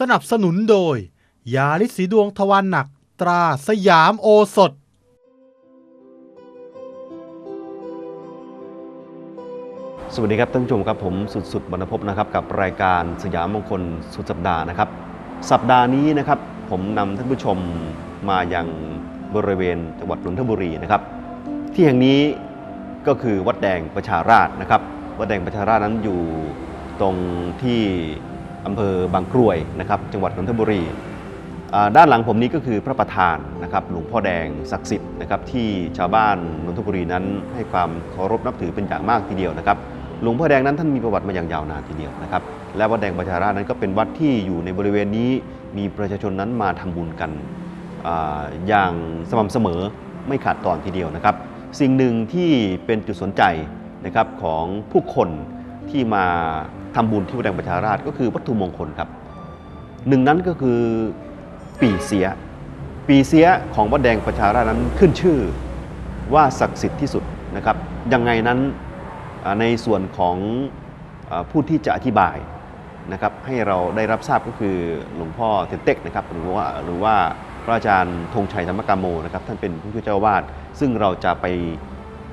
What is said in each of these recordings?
สนับสนุนโดย ยาลิศสีดวงทวารหนักตราสยามโอสถ สวัสดีครับท่านผู้ชมครับผมสุดสุดบรรพบนะครับกับรายการสยามมงคลสุดสัปดาห์นะครับ สัปดาห์นี้นะครับผมนำท่านผู้ชมมายังบริเวณจังหวัดนนทบุรีนะครับ ที่แห่งนี้ก็คือวัดแดงประชาราษฎร์นะครับ วัดแดงประชาราษฎร์นั้นอยู่ตรงที่ อำเภอบางกรวยนะครับจังหวัดนนทบุรี ด้านหลังผมนี้ก็คือพระประธานนะครับหลวงพ่อแดงศักดิ์สิทธิ์นะครับที่ชาวบ้านนนทบุรีนั้นให้ความเคารพนับถือเป็นอย่างมากทีเดียวนะครับหลวงพ่อแดงนั้นท่านมีประวัติมาอย่างยาวนานทีเดียวนะครับและวัดแดงประชาราษฎร์นั้นก็เป็นวัดที่อยู่ในบริเวณนี้มีประชาชนนั้นมาทำบุญกันออย่างสม่ำเสมอไม่ขาดตอนทีเดียวนะครับ สิ่งหนึ่งที่เป็นจุดสนใจนะครับของผู้คนที่มา ทำบุญที่วัดแดงประชาราษฎร์ก็คือวัตถุมงคลครับ หนึ่งนั้นก็คือปีเสีย ปีเสียของวัดแดงประชาราษฎร์นั้นขึ้นชื่อว่าศักดิ์สิทธิ์ที่สุดนะครับยังไงนั้นในส่วนของผู้ที่จะอธิบายนะครับให้เราได้รับทราบก็คือหลวงพ่อเทนเต็กนะครับหรือว่าหรือว่าพระอาจารย์ธงชัยธรรมกามโมนะครับท่านเป็นผู้ช่วยเจ้าอาวาดซึ่งเราจะไป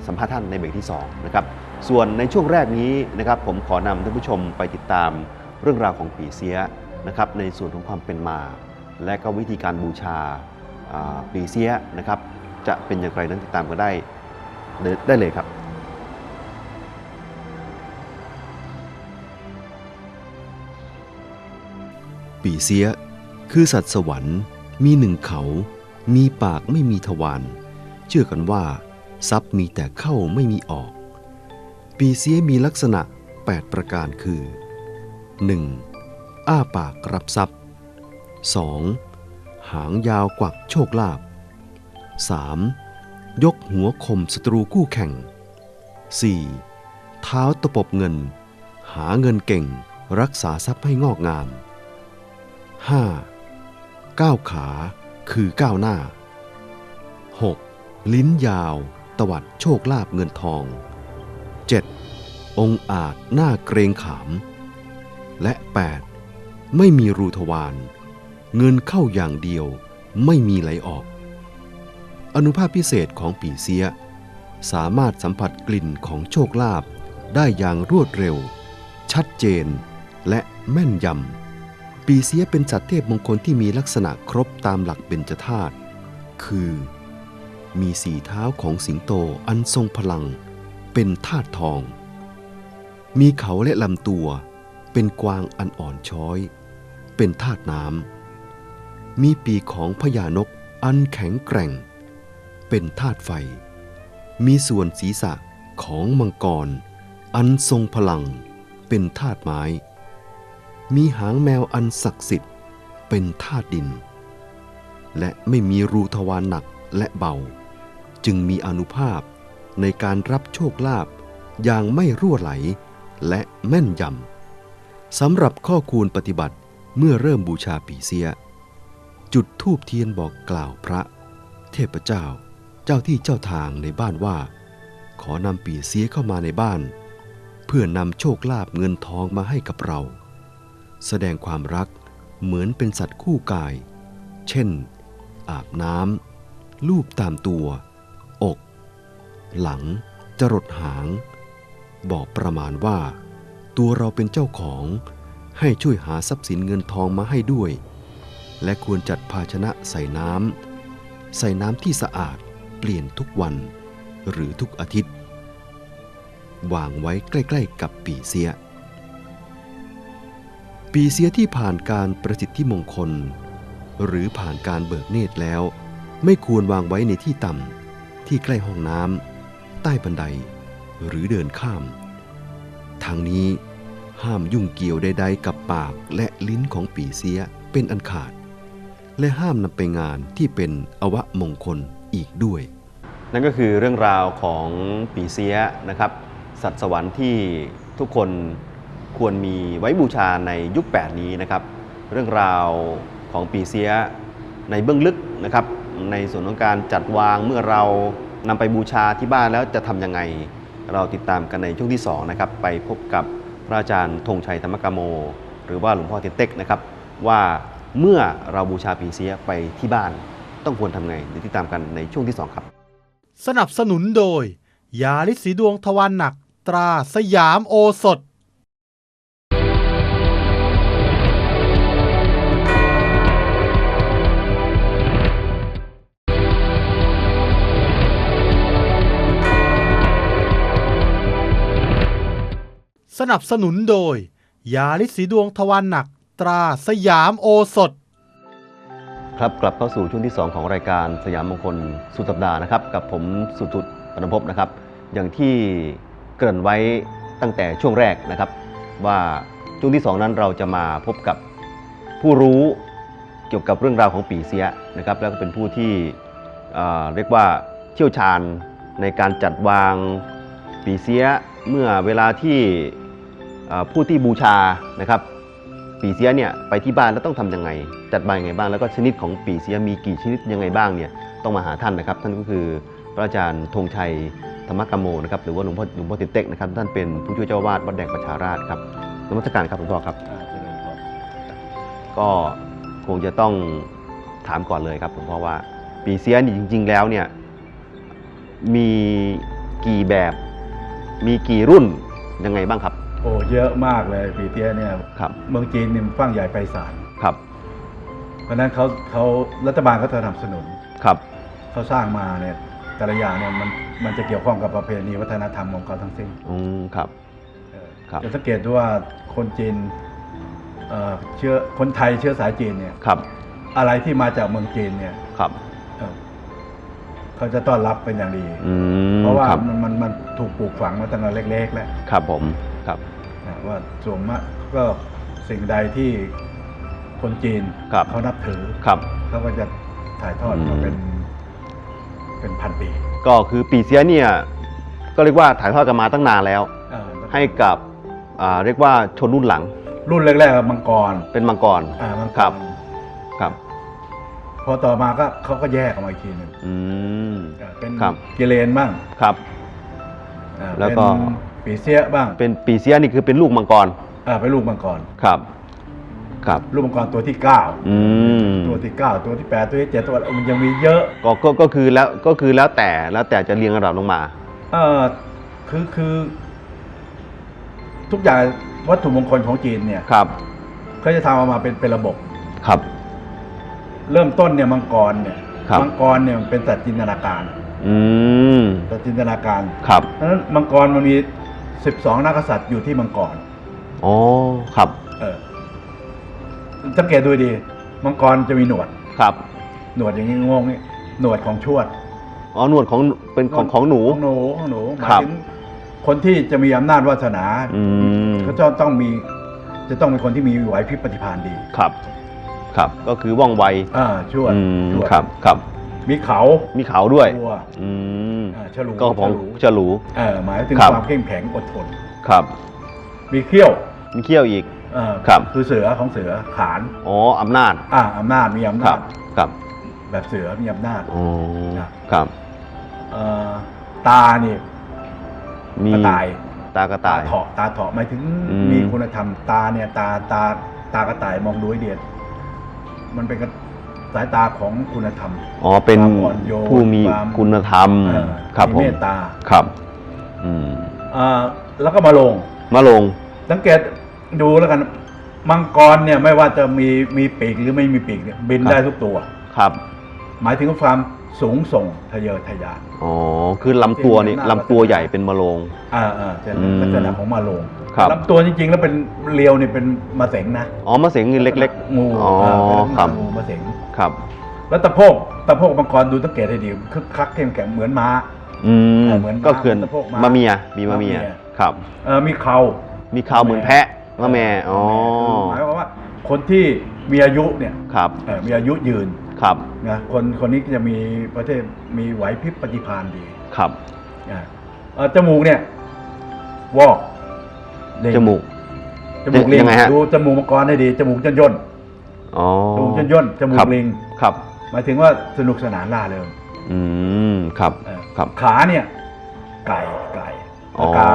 สัมภาษณ์ท่านในเบรกที่2นะครับ ส่วนในช่วงแรกนี้นะครับผมขอนำท่านผู้ชมไปติดตามเรื่องราวของปีเสียนะครับในส่วนของความเป็นมา และก็วิธีการบูชาอ่าปีเสียนะครับจะเป็นอย่างไรนั้นติดตามกันได้ได้เลยครับ ปีเสียคือสัตว์สวรรค์มีหนึ่งเขา มีปากไม่มีทวารเชื่อกันว่า ทรัพย์มีแต่เข้าไม่มีออก ปีเสียมีลักษณะ 8 ประการคือ 1. อ้าปากรับทรัพย์ 2. หางยาวกวักโชคลาภ 3. ยกหัวคมศัตรูคู่แข่ง 4. เท้าตะปบเงิน หาเงินเก่งรักษาทรัพย์ให้งอกงาม 5. ก้าวขาคือก้าวหน้า 6. ลิ้นยาว ตวัดโชคลาภเงินทอง 7. องอาจหน้าเกรงขาม และ 8. ไม่มีรูทวาร เงินเข้าอย่างเดียวไม่มีไหลออก อนุภาพพิเศษของปีเสีย สามารถสัมผัสกลิ่นของโชคลาภได้อย่างรวดเร็ว ชัดเจน และแม่นยำ ปีเสียเป็นสัตว์เทพมงคลที่มีลักษณะครบตามหลักเบญจธาตุ คือ มีสีเท้าของสิงโตอันทรงพลัง เป็นธาตุทอง มีเขาและลำตัวเป็นกวางอันอ่อนช้อย เป็นธาตุน้ำ มีปีกของพญานกอันแข็งแกร่ง เป็นธาตุไฟ มีส่วนศีรษะของมังกร อันทรงพลัง เป็นธาตุไม้ มีหางแมวอันศักดิ์สิทธิ์ เป็นธาตุดิน และไม่มีรูทวารหนักและเบา จึงมีอนุภาพ ในการรับโชคลาภอย่างไม่รั่วไหลและแม่นยำสำหรับข้อควรปฏิบัติเมื่อเริ่มบูชาปีเสีย จุดทูบเทียนบอกกล่าวพระ เทพเจ้า เจ้าที่เจ้าทางในบ้านว่า ขอนำปีเสียเข้ามาในบ้าน เพื่อนำโชคลาภเงินทองมาให้กับเรา แสดงความรักเหมือนเป็นสัตว์คู่กาย เช่น อาบน้ำลูบตามตัว หลัง จรดหาง บอกประมาณว่า ตัวเราเป็นเจ้าของให้ช่วยหาทรัพย์สินเงินทองมาให้ด้วย และควรจัดภาชนะใส่น้ำใส่น้ำที่สะอาดเปลี่ยนทุกวัน หรือทุกอาทิตย์ วางไว้ใกล้ ๆ กับปีเสีย ปีเสียที่ผ่านการประสิทธิมงคล หรือผ่านการเบิกเนตรแล้ว ไม่ควรวางไว้ในที่ต่ำที่ใกล้ห้องน้ำ ใต้บันได หรือเดินข้าม ทางนี้ห้ามยุ่งเกี่ยวใดๆกับปากและลิ้นของปีเสียเป็นอันขาด และห้ามนำไปงานที่เป็นอวะมงคลอีกด้วย นั่นก็คือเรื่องราวของปีเสียนะครับ สัตว์สวรรค์ที่ทุกคนควรมีไว้บูชาในยุค 8 นี้นะครับ เรื่องราวของปีเสียในเบื้องลึกนะครับ ในส่วนของการจัดวางเมื่อเรา นำไปบูชาที่บ้านแล้วจะทำยังไง เราติดตามกันในช่วงที่2นะครับไปพบกับพระอาจารย์ธงชัยธรรมกามโม หรือว่าหลวงพ่อเทนเต็กนะครับว่าเมื่อเราบูชาปีเสียไปที่บ้านต้องควรทำไงเดี๋ยวติดตามกันในช่วงที่ 2 ครับ สนับสนุนโดย ยาลิศสีดวงทวารหนักตราสยามโอสถ สนับสนุนโดย ยาลิสีดวงทวารหนักตราสยามโอสถ ครับกลับเข้าสู่ช่วงที่ 2 ของรายการสยามมงคลสุดสัปดาห์นะครับ กับผมสุทุตปนภพนะครับ อย่างที่เกริ่นไว้ตั้งแต่ช่วงแรกนะครับ ว่าช่วงที่ 2 นั้นเราจะมาพบกับผู้รู้เกี่ยวกับเรื่องราวของปีเสียนะครับ แล้วก็เป็นผู้ที่เเรียกว่าเชี่ยวชาญในการจัดวางปีเสียเมื่อเวลาที่ ผู้ที่บูชานะครับปีเสียเนี่ยไปที่บ้านแล้วต้องทำยังไง จัดบานยังไงบ้างแล้วก็ชนิดของปีเสียมีกี่ชนิดยังไงบ้างเนี่ยต้องมาหาท่านนะครับ ท่านก็คือพระอาจารย์ธงชัยธรรมกมโมนะครับหรือว่าหลวงพ่อหลวงพ่อติดเต็กนะครับท่านเป็นผู้ช่วยเจ้าอาวาดวัดแดงประชาราชครับนมัสการครับหลวงพ่อครับก็คงจะต้องถามก่อนเลยครับหลวงพ่อว่า ปีเสียนี่จริง ๆ แล้วเนี่ยมีกี่แบบมีกี่รุ่นยังไงบ้างครับ โอ้เยอะมากเลยปีเตี้ยเนี่ยครับ เมืองจีนนี่มันฟั่งใหญ่ไพศาลครับ เพราะฉะนั้นเขาเขารัฐบาลเขาสนับสนุนครับเขาสร้างมาเนี่ยแต่ละอย่างเนี่ยมันมันจะเกี่ยวข้องกับประเพณีวัฒนธรรมของเขาทั้งสิ้นอืมครับ เออครับ จะสังเกตดูว่าคนจีนเอ่อเชื้อคนไทยเชื้อสายจีนเนี่ยครับอะไรที่มาจากเมืองจีนเนี่ยครับเอ่อเขาจะต้อนรับเป็นอย่างดี อืมเพราะว่าครับมันมันมันถูกปลูกฝังมาตั้งแต่เล็กๆแล้ว ครับผม ครับนะว่าส่วนมากก็สิ่งใดที่คนจีนครับเขานับถือครับเขาก็จะถ่ายทอดอืมามเป็นเป็นพันปี ก็คือปีเสียเนี่ยก็เรียกว่าถ่ายทอดกันมาตั้งนานแล้วอ่าให้กับอ่าเรียกว่าชนรุ่นหลังรุ่นแรกๆมังกรเป็นมังกร อ่ามังกครัรบครับพอต่อมาก็เขาก็แยกออกมาอีกทีหนึ่งอืมอ่าเป็นครับ กิเลนบ้างครับ อ่าแล้วก็ เป็น ปีเสียบ้างเป็นปีเสียนี่คือเป็นลูกมังกรอ่าเป็นลูกมังกร ครับ ครับ ลูกมังกรตัวที่เก้าอืมตัวที่เก้าตัวที่แปดตัวที่เจ็ดตัวมันยังมีเยอะ ก็ก็ก็คือแล้วก็คือแล้วแต่แล้วแต่จะเรียงระดับลงมา เออคือคือ ทุกอย่างวัตถุมงคลของจีนเนี่ยครับ เขาจะทำออกมาเป็นเป็นระบบ ครับ เริ่มต้นเนี่ยมังกรเนี่ยครับ มังกรเนี่ยมันเป็นสัตว์จินตนาการอืมสัตว์จินตนาการ ครับเพราะฉะนั้นมังกรมันมี 12 นักกษัตริย์อยู่ที่มังกรอ๋อครับเออสังเกตดูดี มังกรจะมีหนวด ครับ หนวดอย่างนี้งงนี่หนวดของชวด อ๋อหนวดของเป็นของของหนูของหนูของหนูหมาครัยบถึงคนที่จะมีอำนาจวาสนาอืมเขาจะต้องมี จะต้องเป็นคนที่มีไหวพริบปฏิภาณดี ครับ ครับ ก็คือว่องไว อ่าชวดอืมชวดครับ ครับ มีเขามีเขาด้วยตัวอืมอ่าฉลูก็ของฉลูฉลู เออหมายถึงครับ ความเข้มแข็งอดทน ครับมีเขี้ยวมีเขี้ยวอีก เอ่อครับ คือเสือของเสือขานอ๋ออำนาจอ่าอำนาจมีอำครันาบจครับแบบเสือมีอำนาจ อ๋อครับ ครับเอ่อตานี่มีกระต่ายตากระต่าย เถาะตาเถาะหมายถึงอืม มีคุณธรรมตาเนี่ยตาตาตากระต่ายมองดูให้เดียดมันเป็นกระ สายตาของคุณธรรม อ๋อเป็นความอ่อนโยนผู้มีความคุณธรรมเอ่อครับมีผมเมตตา ครับอืมเอ่อแล้วก็มาลง มาลง สังเกตดูแล้วกัน มังกรเนี่ยไม่ว่าจะมีมีปีกหรือไม่มีปีกเนี่ยบินครับ ได้ทุกตัว ครับหมายถึงความสูงส่งทะเยอทะยาน อ๋อคือลำตัวนี่เป็นหน้าลำตัวใหญ่เป็นมาลง อ่าอ่าจะอืมลักษณะของมาลงครับ ลำตัวจริงๆ แล้วเป็นเรียวเนี่ยเป็นมาเสงนะอ๋อมาเสียงเงินเล็กงูอ๋อเเป็นลักษณะครับ งูมาเสงๆ ครับ แล้วตะโพกตะโพกมังกรดูสังเกตให้ดีคึกคักเข้มแข็งเหมือนม้า อืมเออเหมือนก็เขื่อนม้าสะโพกม้ามาเมียมีมาเมียมาเมีย ครับ เออมีเขา มีข่าวเหมือนแพะมาแม่อ๋อหมายความว่าคนที่มีอายุเนี่ยครับเออมีอายุยืนครับนะคนคนนี้จะมีประเทศมีไหวพริบปฏิภาณดีครับอ่าเอ่อจมูกเนี่ยวอกเด่งจมูกจมูกลิงยังไงฮะ ดูจมูกมังกรให้ดีจมูกย่นย่น อ๋อจมูกย่นย่นจมูครักบลิงครับหมายถึงว่าสนุกสนานล่าเริงอืมครับ เออครับขาเนี่ยไก่ไก่อ๋อกา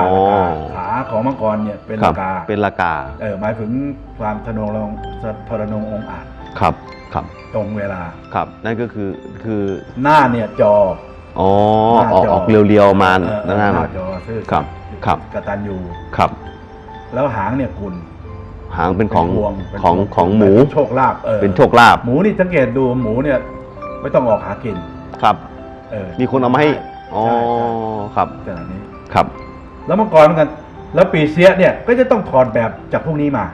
ขาของมังกรเนี่ยเป็นครัลากาเป็นลากาเออหมายถึงความทะนงรงทรนงองค์อาจครับครับตรงเวลา ครับ นั่นก็คือคือหน้าเนี่ยจอ อ๋อหน้าออกจอ ออกเรียวๆมาเออหน้าหน่อย จอซื่อสัตย์ครับครับ กตัญญูครับแล้วหางเนี่ยกุล หางเป็นของเป็นพวงเป็นของพวงของหมู เป็นโชคลาภเออเป็นโชคลาภหมูนี่สังเกตดูหมูเนี่ยไม่ต้องออกหากินครับ เออมีคนเอามาให้ อ๋อใช่ใช่ครับขนาดนี้ ครับ แล้วมังกรเหมือนกัน แล้วปีเสียเนี่ยก็จะต้องถอดแบบจากพวกนี้มา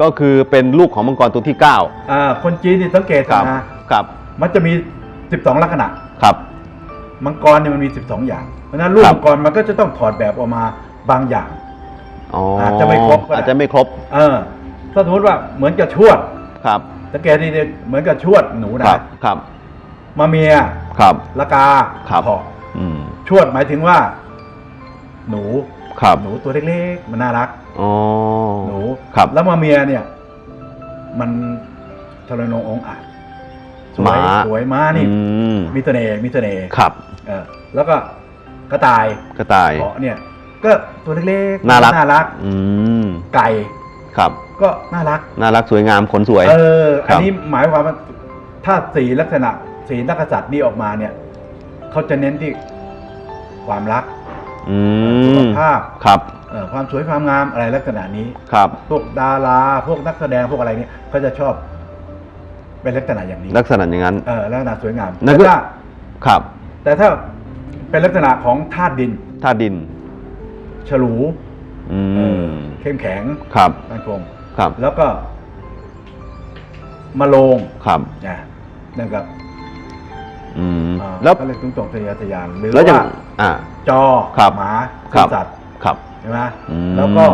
ก็คือเป็นลูกของมังกรตัวที่9อ่า คนจีนนี่สังเกตครับนะครับ มันจะมี12ลักษณะ ครับ มังกรเนี่ยมันมี12อย่าง เพราะฉะนั้นลูกครับมังกรมันก็จะต้องถอดแบบออกมาบางอย่าง อ๋ออาอาจจะไม่ครบก็ได้ อาจจะไม่ครบเออถ้าสมมติว่าเหมือนกับชวดครับสังเกตดีๆเหมือนกับชวดหนูคนะรับครับมาเมียครับ ละกาครับเถาะอืมชวดหมายถึงว่า หนูครับหนูตัวเล็กๆ มันน่ารัก อ๋อหนูครับแล้วมาเมียเนี่ย มันทรนงองค์อาจสวยม้าสวยม้านี่อืมมีเสน่ห์มีเสน่ห์ครับเออแล้วก็กระต่ายกระต่ายเถาะเนี่ย ก็ตัวเล็กๆน่ารัก น่ารัก อืมไก่ครับ ก็น่ารัก น่ารักสวยงามขนสวย เออครัอันบนี้หมายความว่าถ้าสีลักษณะสีนักกษัตริย์นี่ออกมาเนี่ยเขาจะเน้นที่ความรักอืสุขมภาพครับ เอ่อความสวยความงามอะไรลักษณะนี้ ครับ พวกดารา พวกนักแสดงพวกอะไรเนี่ยเขาจะชอบ เป็นลักษณะอย่างนี้ลักษณะอย่างนั้น เออลักษณะสวยงามนั่นแต่ก็ ถ้าครับแต่ถ้าเป็นลักษณะของธาตุดินธาตุดิน ฉลูอืเออมเข้มแข็งครับมั่นคงครับแล้วก็มะโรงครับนะนั่นก็อืมอ่าแล้วก็เลยตุ้งตรงทะเยอทะยานหรือแล้วอย่างว่าอ่าจอครับหมาครับสัตว์ครับใช่ไหมอืมแล้วก็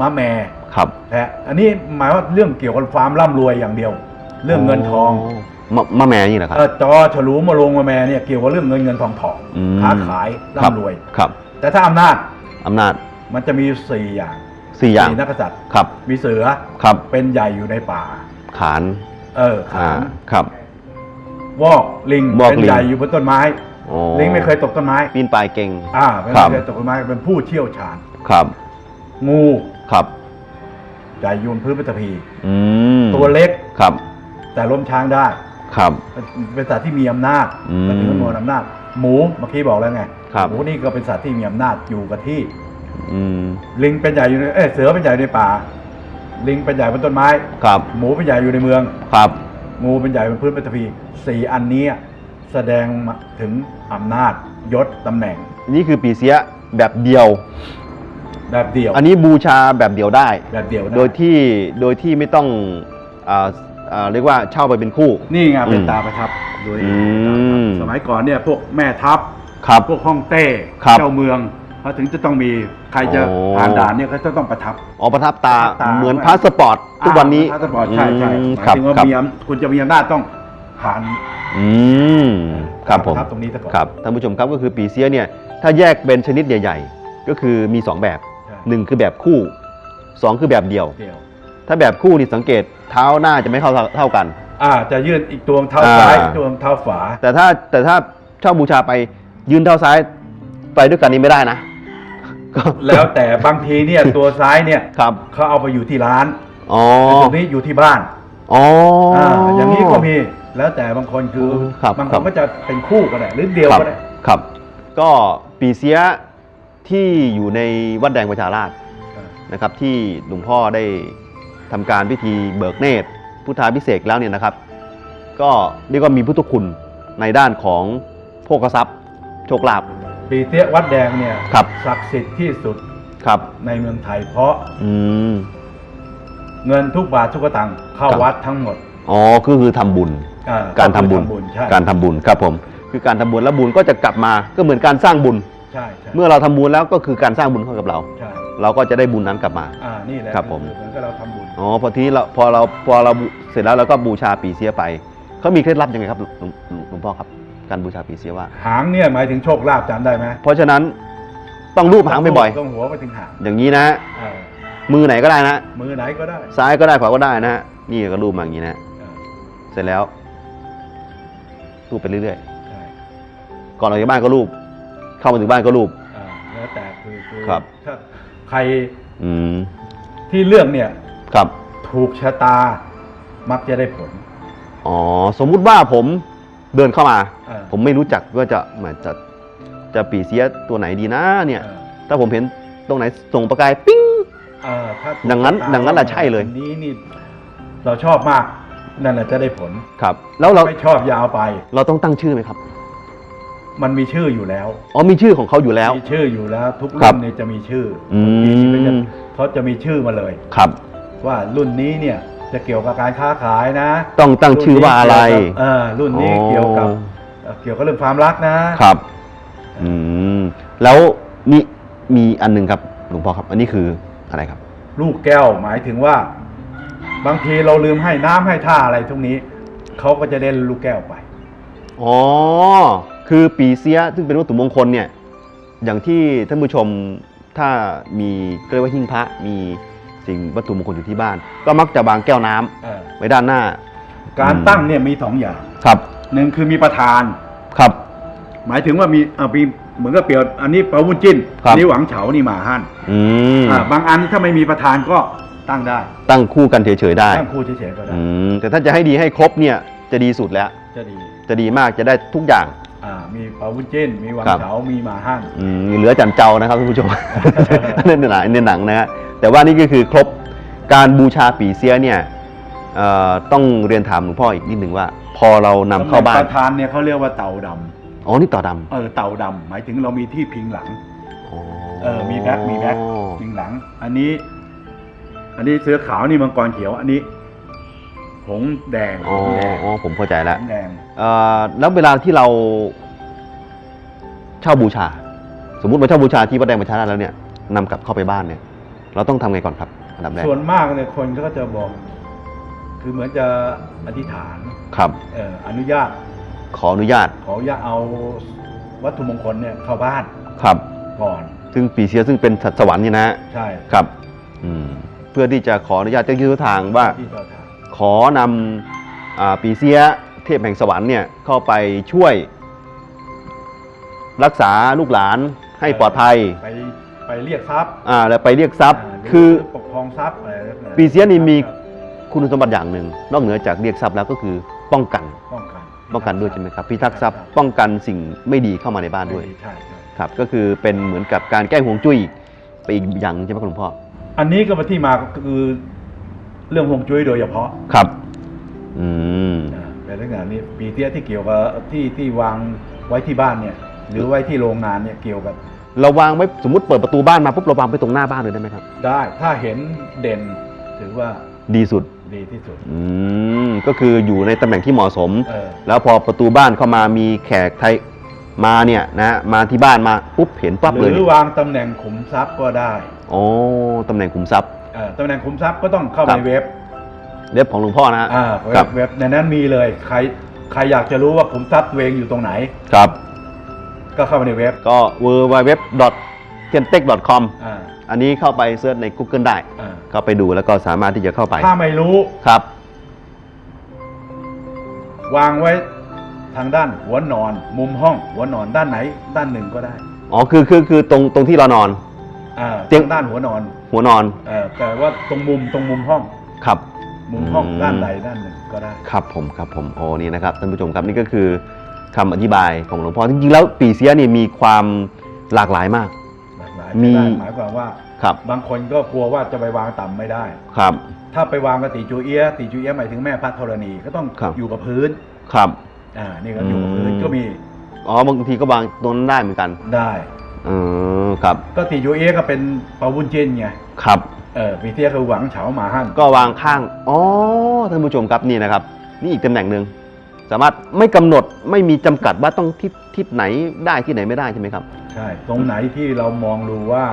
ม้าแม่ครับแพะอันนี้หมายว่าเรื่องเกี่ยวกับความร่ำรวยอย่างเดียว เรื่องเงินทองมะมะแม่นี่แหละครับเออจอฉลูมาลงมาแม่เนี่ยเกี่ยวกับเรื่องเงินเงินทองทองอืมค้าขายครับร่ำรวยครับ แต่ถ้าอำนาจ อำนาจ มันจะมีสี่อย่างสี่อย่างสี่นักกษัตริย์ครับ มีเสือครับเป็นใหญ่อยู่ในป่า ขาน เออขานครับวอกลิงวอกเป็นลิงใหญ่อยู่บนต้นไม้ อ๋อลิงไม่เคยตกต้นไม้ปีนป่ายเก่ง อ่าไม่ครับ เคยตกต้นไม้เป็นผู้เชี่ยวชาญ ครับงูครับใหญ่อยูบนพื้นปฐพีอืมตัวเล็กครับแต่ล้มช้างได้ ครับ เป็นสัตว์ที่มีอำนาจอืมมาถึงจำนวนอำนาจ หมูเมื่อกี้บอกแล้วไง ครับ หมูนี่ก็เป็นสัตว์ที่มีอำนาจอยู่กับที่ อืมลิงเป็นใหญ่อยู่ในเอ้ยเสือเป็นใหญ่ในป่า ลิงเป็นใหญ่บนต้นไม้ ครับหมูเป็นใหญ่อยู่ในเมือง ครับ งูเป็นใหญ่บนพื้นปฐพีสี่อันเนี้ยแสดงมาถึงอำนาจยศตำแหน่งนี่คือปีเสียแบบเดียว แบบเดียวอันนี้บูชาแบบเดียวได้ แบบเดียวนะโดยที่โดยที่ไม่ต้องอ่าอ่าเรียกว่าเช่าไปเป็นคู่ นี่ไงเป็นอืมตาประทับโดยอืม สมัยก่อนเนี่ยพวกแม่ทัพ ครับพวกฮ่องเต้ครับเจ้าเมืองเขาถึงจะต้องมีใครจะโอ้ ผ่านด่านเนี่ยเขาจะต้องประทับ อ๋อประทับตาประทับตา เหมือนพาสปอร์ตทุกวันนี้พาสปอร์ตใช่ใช่อืมหมายครับถึงว่าครับมีอำคุณจะมีอำนาจต้องผ่าน อืมครับผมประทับตรงนี้ซะก่อน ครับท่านผู้ชมครับก็คือปีเสียเนี่ยถ้าแยกเป็นชนิดใหญ่ๆ ก็คือมี 2 แบบ ใช่1 คือแบบคู่ 2 คือแบบเดียว เดียวถ้าแบบคู่นี่สังเกตเท้าหน้าจะไม่เท่าเท่ากัน อ่าจะยื่นอีกตัวเท้าอ่าซ้ายอีกตัวเท้าขวา แต่ถ้าแต่ถ้าเช่าบูชาไป ยืนเท้าซ้ายไปด้วยกันนี้ไม่ได้นะก็แล้วแต่บางทีเนี่ยตัวซ้ายเนี่ยครับ เขาเอาไปอยู่ที่ร้านอ๋อแต่ตรงนี้อยู่ที่บ้านอ๋อออ่าอย่างนี้ก็มีแล้วแต่บางคนคือครับบางคครันบ ก็จะเป็นคู่ก็ได้หรือเดียวครับก็ได้ ครับ ก็ปีเสียที่อยู่ในวัดแดงประชาราชนะครับ ที่หลวงพ่อได้ทำการพิธีเบิกเนตร พุทธาพิเศษกแล้วเนี่ยนะครับ ก็เรียกว่ามีพุทธคุณในด้านของโภคทรัพย์ โชคลาภปีเตี้ยวัดแดงเนี่ยครับศักดิ์สิทธิ์ที่สุดครับในเมืองไทยเพราะอืมเงินทุกบาททุกสตังค์เข้าครับวัดทั้งหมดอ๋อก็คือทำบุญอ่การทำบุญใช่การทำบุญครับผม คือการทำบุญแล้วบุญก็จะกลับมาก็เหมือนการสร้างบุญใช่ใช่เมื่อเราทำบุญแล้วก็คือการสร้างบุญให้กับเราใช่เราก็จะได้บุญนั้นกลับมาอ่านี่แหละครับผมเหมือนกับเราทำบุญอ๋อพอทีเราพอเราพอเราเสร็จแล้วเราก็บูชาปีเสียไปเขามีเคล็ดลับยังไงครับหลวงหลวงหลวงพ่อครับ การบูชาปีเสียว่า หางเนี่ยหมายถึงโชคลาภจำได้ไหมเพราะฉะนั้นต้องรูปหางบ่อยต้องหัวไปถึงหางๆอย่างนี้นะเออมือไหนก็ได้นะมือไหนก็ได้ซ้ายก็ได้ขวาก็ได้นะฮะนี่ก็รูปมาอย่างนี้นะเออเสร็จแล้ว รูปไปเรื่อยใช่ๆ ก่อนออกจากบ้านก็รูป เข้ามาถึงบ้านก็รูปอ่าแล้วแต่คือคือครับ ถ้าใครอืมที่เลือกเนี่ยครับ ถูกชะตามักจะได้ผล อ๋อสมมุติว่าผม เดินเข้ามา เออ ผมไม่รู้จักว่าจะเหมือนจะจะปีเสียตัวไหนดีนะเนี่ยเออถ้าผมเห็นตรงไหนส่งประกายปิ้ง เออถ้าถูกดังนั้นชะตาดังนั้นแหละใช่เลยอันนี้นี่เราชอบมาก นั่นแหละจะได้ผล ครับ แล้วเราไม่ชอบอยาเอาไป เราต้องตั้งชื่อไหมครับมันมีชื่ออยู่แล้ว อ๋อมีชื่อของเขาอยู่แล้ว มีชื่ออยู่แล้ว ทุกครัรุ่บนเนี่ยจะมีชื่ออมปีนี้ก็จะเขาจะมีชื่อมาเลย ครับ ว่ารุ่นนี้เนี่ย จะเกี่ยวกับการค้าขายนะต้องตั้งชื่อว่าอะไรนนี้เกี่ยวกับเออรุ่นนี้เกี่ยวกับเอ่อเกี่ยวกับเรื่องความรักนะครับ อืมแล้วนี่มีอันหนึงครับหลวงพ่อครับ อันนี้คืออะไรครับ ลูกแก้วหมายถึงว่า บางทีเราลืมให้น้ำให้ท่าอะไรทุกนี้เขาก็จะเล่นลูกแก้วไปอ๋อคือปีเสียซึ่งเป็นวัตถุมงคลเนี่ย อย่างที่ท่านผู้ชมถ้ามีเรียกว่าหิ้งพระมี สิ่งวัตถุมงคลอยู่ที่บ้าน ก็มักจะวางแก้วน้ำเออไว้ด้านหน้า การอืมตั้งเนี่ยมีสองอย่างครับ หนึ่งคือมีประธาน ครับ หมายถึงว่ามีอ่ามีเหมือนกับเปรียวอันนี้เปาวุ้นจิ้นครับ อันนี้หวังเฉานี่หมาฮั่นอืมอ่าบางอันถ้าไม่มีประธานก็ตั้งได้ตั้งคู่กันเฉยๆได้ตั้งคู่เฉยๆก็ได้อืมแต่ถ้าจะให้ดีให้ครบเนี่ยจะดีสุดแล้ว จะดีจะดีมากจะได้ทุกอย่าง อ่ามีเปาวุ้นจิ้นมีหวังครับ เฉามีหมาฮั่น อืมเหลือจันเจ้านะครับท่านผู้ชมในหนังในหนังนะฮะ แต่ว่านี่ก็คือครบการบูชาปีเสียเนี่ยเอ่อต้องเรียนถามหลวงพ่ออีกนิดหนึ่งว่า พอเรานำเข้าบ้าปนระธานเนี่ยเขาเรียกว่าเต่าดำอ๋อ นี่ต่อดเออเต่าดำหมายถึงเรามีที่พิงหลังำอ๋อเออมีแบ็คมีแบ็คพิงหลัง อันนี้ อันนี้เสือขาวนี่มังกรเขียว อันนี้ผงแดงอ๋อผงแดงอ๋อผมเข้าใจแล้วผงแดง เอ่อแล้วเวลาที่เราเช่าบูชา สมมุติมาเช่าบูชาที่วัดแดงประชาราชแล้วเนี่ยนำกลับเข้าไปบ้านเนี่ย เราต้องทำไงก่อนครับอันดับแรกส่วนมากเนี่ยคนก็จะบอก คือเหมือนจะอธิษฐานครับ เอ่ออนุญาตขออนุญาตขออย่าเอาวัตถุมงคลเนี่ยเข้าบ้านครับ ก่อนซึ่งปีเสียซึ่งเป็นสัตว์สวรรค์นี่นะฮะใช่ครับอืมเพื่อที่จะขออนุญาตเจ้าที่เจ้าทางว่า ที่เจ้าทางขอนำอ่าปีเสียเทพแห่งสวรรค์เนี่ยเข้าไปช่วย รักษาลูกหลานให้ปลอดภัย ไป ไปเรียกทรัพย์อ่าแล้วไปเรียกทรัพย์าหรืคือปกครองทรัพย์อะไรแบบนั้นปีเสียนี่มีคุณสมบัติอย่างหนึ่งนอกเหนือจากเรียกทรัพย์แล้วก็คือป้องกันป้องกันป้องกันด้วยใช่ไหมครับพิทักษ์ทรัพย์ป้องกันสิ่งไม่ดีเข้ามาในบ้านด้วยใช่ใช่ครับก็คือเป็นเหมือนกับการแก้ห่วงจุ้ยไปอีกอย่างหนึ่งใช่ไหมครับหลวงพ่ออันนี้ก็มาที่มาก็คือเรื่องฮวงจุ้ยโดยเฉพาะครับอืมอ่าเป็นเรื่องนี้ปีเตี้ยที่เกี่ยวกับที่ที่วางไว้ที่บ้านเนี่ย หรือไว้ที่โรงงานเนี่ยเกี่ยวกับ เราวางไว้สมมติเปิดประตูบ้านมาปุ๊บเราวางไปตรงหน้าบ้านเลยได้ไหมครับ ได้ถ้าเห็นเด่นถือว่าดีสุดดีที่สุด อืมก็คืออยู่ในตำแหน่งที่เหมาะสม เออ แล้วพอประตูบ้านเข้ามามีแขกไทยมาเนี่ยนะมาที่บ้านมาปุ๊บเห็นปั๊บหเลยรือวางตำแหน่งขุมทรัพย์ก็ได้อ๋อตำแหน่งขุมทรัพย์ เออตำแหน่งขุมทรัพย์ก็ต้องเข้าครัไปบเว็บเล็บของหลวงพ่อนะฮะอ่าครัเว็บเว็บในนั้นมีเลยใครใครอยากจะรู้ว่าขุมทรัพย์ตัวเองอยู่ตรงไหน ครับ ก็เข้าไปในเว็บก็ w w w t e n t e c c o m อ่าอันนี้เข้าไปเซิร์ชใน Google ได้อ่าเข้าไปดูแล้วก็สามารถที่จะเข้าไปถ้าไม่รู้ครับ วางไว้ทางด้านหัวนอน มุมห้องหัวนอนด้านไหน ด้านหนึ่งก็ได้อ๋อคือคือคือตรงตรงที่เรานอน อ่าเตียง ทางด้านหัวนอนหัวนอนเออแต่ว่าตรงมุมตรงมุมห้อง ครับ มุมห้องอืม ด้านใดด้านหนึ่งก็ได้ ครับผมครับผมโอ้นี่นะครับท่านผู้ชมครับนี่ก็คือ คำอธิบายของหลวงพ่อจริงๆแล้วปีเสียนี่มีความหลากหลายมาก หลากหลายมี ใช้ได้หมายความว่าครับบางคนก็กลัวว่าจะไปวางต่ำไม่ได้ ครับ ถ้าไปวางกบติจูเอียะติจูเอียะหมายถึงแม่พระธรณีก็ต้องครับ อยู่กับพื้นครับ อ่านี่ก็อยู่กับพื้นอืม ก็มีอ๋อบางทีก็วางตรงนั้นได้เหมือนกันได้เออครับก็ติจูเอียะก็เป็นปาวุ้นเจนไงครับ เออปีเทียคือหวังเฉาหมาหั่นก็วางข้าง อ๋อท่านผู้ชมครับนี่นะครับ นี่อีกตำแหน่งหนึ่ง สามารถไม่กำหนดไม่มีจำกัดว่าต้องทิศทิศไหนได้ที่ไหนไม่ได้ใช่ไหมครับ ใช่ ตรงไหนที่เรามองดูว่า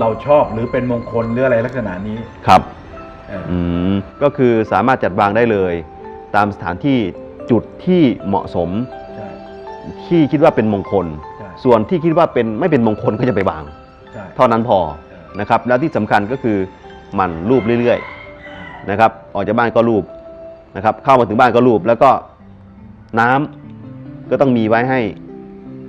เราชอบหรือเป็นมงคลหรืออะไรลักษณะนี้ครับ เอออืมก็คือสามารถจัดวางได้เลย ตามสถานที่จุดที่เหมาะสมใช่ที่คิดว่าเป็นมงคล ใช่ส่วนที่คิดว่าเป็นไม่เป็นมงคลก็จะไปวาง ใช่เท่านั้นพอเออนะครับแล้วที่สำคัญก็คือหมันรูปเรื่อยๆนะครับออกจากบ้านก็รูป นะครับ เข้ามาถึงบ้านก็รูปแล้วก็น้ำก็ต้องมีไว้ให้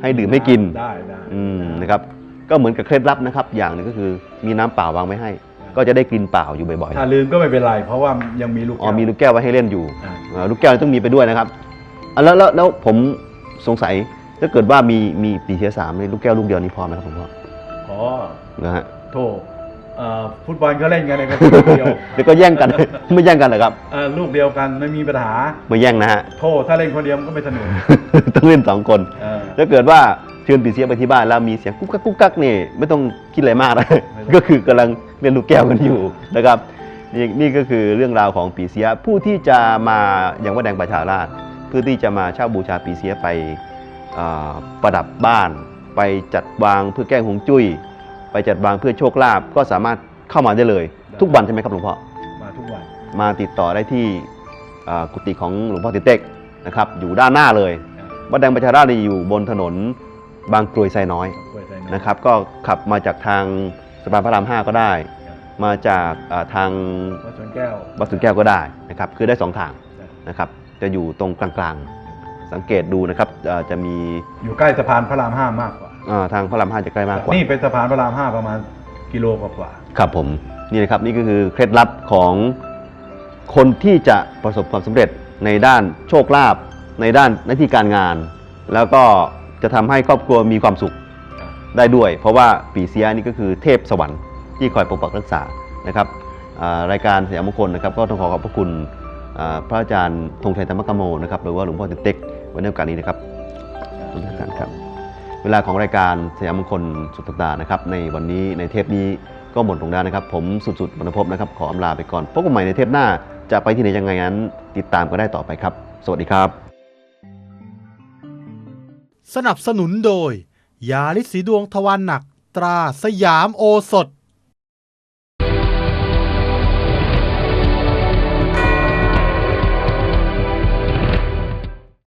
ให้ดื่มให้กินได้ได้อืมนะครับ ก็เหมือนกับเคล็ดลับนะครับ อย่างหนึ่งก็คือมีน้ำเปล่าวางไว้ให้ ก็จะได้กินเปล่าอยู่บ่อยถ้าลืมก็ไม่เป็นไร เพราะว่ายังมีลูกๆอ๋อมีลูกแก้วไว้ให้เล่นอยู่อ่าอ่าลูกแก้วต้องมีไปด้วยนะครับอะแล้วแล้วแล้วผมสงสัยถ้าเกิดว่ามีมีปีเทียสามในลูกแก้วลูกเดียวนี้พอไหมครับผมพ่ออ๋อนะฮะโทษ เอ่อฟุตบอลก็เล่นกันในกระตุ้นเดียวเดี๋ยวก็แย่งกัน ไม่แย่งกันเหรอครับเอ่อลูกเดียวกันไม่มีปัญหาไม่แย่งนะฮะ โทษถ้าเล่นคนเดียวมันก็ไม่สนุกต้องเล่นสองคนเออ ถ้าเกิดว่าเชิญปีเสียไปที่บ้านแล้วมีเสียงกุ๊กกักกุ๊กกักนี่ไม่ต้องคิดอะไรมากนะ ไม่ต้อง ก็คือกำลังเล่นลูกแก้วกันอยู่นะครับนี่นี่ก็คือเรื่องราวของปีเสียผู้ที่จะมาอย่างว่าแดงประชาราชเพื่อที่จะมาเช่าบูชาปีเสียไปอ่าประดับบ้าน ไปจัดวางเพื่อแก้หงจุ้ย ไปจัดวางเพื่อโชคลาภก็สามารถเข้ามาได้เลย ทุกวันใช่ไหมครับหลวงพ่อมาทุกวัน มาติดต่อได้ที่อ่ากุฏิของหลวงพ่อติเต็กนะครับอยู่ด้านหน้าเลยวัดแดงประชาราชนี่อยู่บนถนนบางกรวยไซน้อยกล้วยไทยนะครับ ก็ขับมาจากทางสะพานพระราม5ก็ได้ มาจากอ่าทางวัดสวนแก้ววัดสุนแก้วก็ได้นะครับ คือได้สองทางนะครับ จะอยู่ตรงกลางๆ สังเกตดูนะครับอ่าจะมีอยู่ใกล้สะพานพระรามห้ามากกว่า อ่าทางพระราม5จะใกล้มากกว่า นี่เป็นสะพานพระรามห้าประมาณกิโลกว่าครับผมนี่นะครับนี่ก็คือเคล็ดลับของคนที่จะประสบความสำเร็จในด้านโชคลาภในด้านหน้าที่การงาน แล้วก็จะทำให้ครอบครัวมีความสุขๆได้ด้วย เพราะว่าปีเสียนี่ก็คือเทพสวรรค์ที่คอยปกปักรักษานะครับอ่ารายการสยามมงคลนะครับ ก็ต้องขอขอบพระคุณอ่าพระอาจารย์ธงชัยธรรมกโมนะครับหรือว่าหลวงพ่อเต็กไว้ในโอกาสนี้นะครับขอบคุณท่านครับ เวลาของรายการสยามมงคลสุดสัปดาห์นะครับในวันนี้ในเทปนี้ก็หมดลงแล้วนะครับ ผมสุดๆบรรพบนะครับขออำลาไปก่อนพบกันใหม่ในเทปหน้า จะไปที่ไหนยังไงนั้น ติดตามก็ได้ต่อไปครับ สวัสดีครับ สนับสนุนโดย ยาลิศสีดวงทวารหนักตราสยามโอสถ